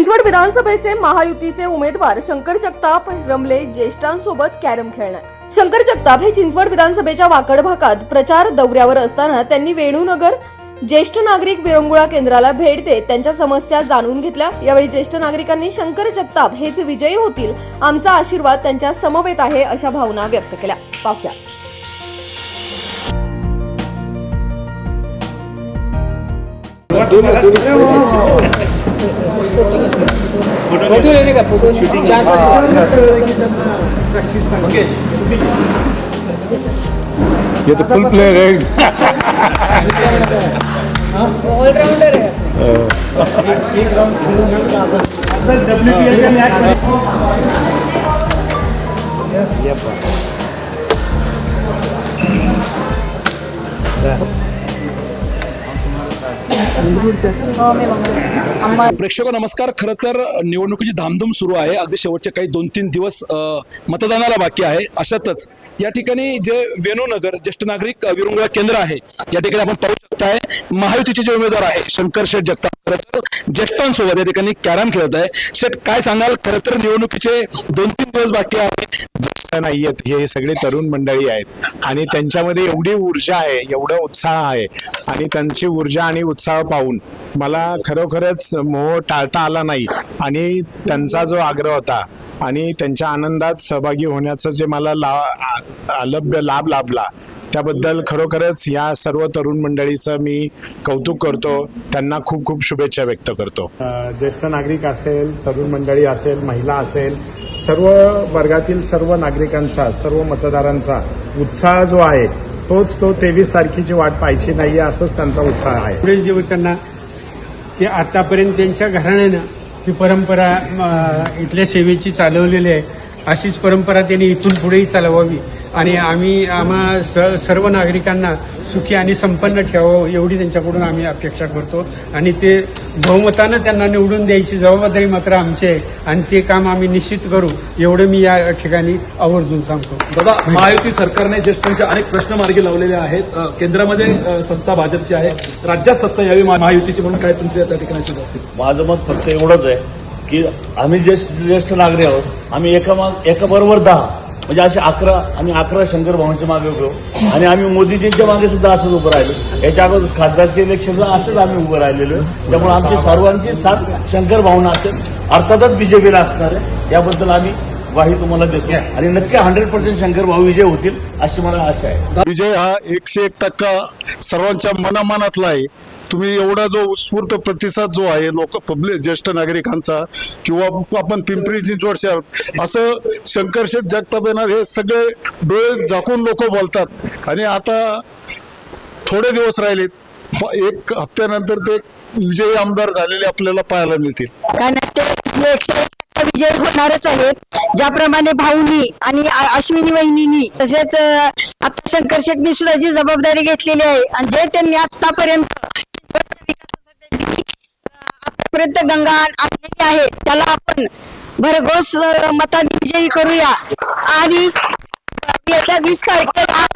चिंचवड विधानसभेचे महायुतीचे उमेदवार शंकर जगताप रमले ज्येष्ठांसोबत कॅरम खेळण्यात शंकर जगताप हे चिंचवड विधानसभेच्या वाकड भागात प्रचार दौऱ्यावर असताना त्यांनी वेणूनगर ज्येष्ठ नागरिक विरंगुळा केंद्राला भेट देत त्यांच्या समस्या जाणून घेतल्या. यावेळी ज्येष्ठ नागरिकांनी शंकर जगताप हेच विजयी होतील आमचा आशीर्वाद त्यांच्या समवेत आहे अशा भावना व्यक्त केल्या. पाहूया. फोटो लेने का फोटो चार ये तो फुल प्लेयर है ऑलराउंडर है? प्रेक्षक नमस्कार. खरं तर निवडणुकीची धामधूम सुरू आहे. अगदी शेवटचे काही दोन तीन दिवस मतदानाला बाकी आहे. अशातच या ठिकाणी जे वेणूनगर ज्येष्ठ नागरिक विरंगुळा केंद्र आहे या ठिकाणी आपण पाहू शकताय महायुतीचे जे उमेदवार आहे शंकर शेठ जगताप. खरं ज्येष्ठांसोबत या ठिकाणी कॅरम खेळत आहे. शेठ काय सांगाल? खर तर निवडणुकीचे दोन तीन दिवस बाकी आहे नाही आहेत. हे सगळे तरुण मंडळी आहेत. आणि त्यांच्यामध्ये एवढी ऊर्जा आहे एवढा उत्साह आहे. आणि त्यांची ऊर्जा आणि उत्साह पाहून मला खरोखरच मोह टाळता आला नाही. आणि त्यांचा जो आग्रह होता आणि त्यांच्या आनंदात सहभागी होण्याचं जे मला ला अलभ्य लाभ लाभला त्याबद्दल खरोखरच या सर्व तरुण मंडळीचं मी कौतुक करतो. त्यांना खूप खूप शुभेच्छा व्यक्त करतो. ज्येष्ठ नागरिक असेल तरुण मंडळी असेल महिला असेल सर्व वर्गातील सर्व नागरिकांचा सर्व मतदारांचा उत्साह जो आहे तोच तो तेवीस तारखेची वाट पाहायची नाही असंच त्यांचा उत्साह आहे. पुढील दिवसांना की आतापर्यंत त्यांच्या घराण्यानं ही परंपरा इथल्या सेवेची चालवलेली आहे अशीच परंपरा त्यांनी इथून पुढेही चालवावी. आणि आम्ही आम्हा स- सर्व नागरिकांना सुखी आणि संपन्न ठेवावं एवढी त्यांच्याकडून आम्ही अपेक्षा करतो. आणि ते बहुमतानं त्यांना निवडून द्यायची जबाबदारी मात्र आमची आहे. आणि ते काम आम्ही निश्चित करू एवढं मी या ठिकाणी आवर्जून सांगतो. दादा महायुती सरकारने ज्येष्ठांचे अनेक प्रश्न मार्गी लावलेले आहेत. केंद्रामध्ये सत्ता भाजपची आहे. राज्यात सत्ता यावी महा- महायुतीची म्हणून काय तुमचे त्या ठिकाणी असतील? माझं मत फक्त एवढंच आहे की आम्ही ज्येष्ठ ज्येष्ठ नागरिक आहोत. आम्ही एका माग एका बरोबर दहा. म्हणजे असे अकरा आम्ही अकरा शंकर भावांच्या मागे उभे आणि आम्ही मोदीजींच्या मागे सुद्धा असंच उभं राहिलो. याच्या अगोदर खासदारचे इलेक्शनला असंच आम्ही उभं राहिलेलो. त्यामुळे आमची सर्वांची साथ शंकर भावना असेल अर्थातच बीजेपीला असणार आहे. याबद्दल आम्ही ग्वाही तुम्हाला देतो. आणि नक्की हंड्रेड पर्सेंट शंकर भाऊ विजय होतील अशी मला आशा आहे. विजय हा एकशे एक टक्का सर्वांच्या मनामनातला आहे. तुम्ही एवढा जो उत्स्फूर्त प्रतिसाद जो आहे लोक पब्लिक ज्येष्ठ नागरिकांचा किंवा आपण पिंपरी चिंचवड शहर असं शंकरशेठ जगताप येणार हे सगळे डोळे झाकून लोक बोलतात. आणि आता थोडे दिवस राहिलेत एक हप्त्यानंतर ते विजयी आमदार झालेले आपल्याला पाहायला मिळतील. कारण विजय होणारच आहेत ज्याप्रमाणे भाऊनी आणि अश्विनी वहिनी तसेच आता शंकर शेटनी सुद्धा जी जबाबदारी घेतलेली आहे आणि जे त्यांनी आतापर्यंत विकासासाठी आतापर्यंत गंगा आणलेली आहे. त्याला आपण भरघोस मताने विजयी करूया. आणि येत्या वीस तारखेला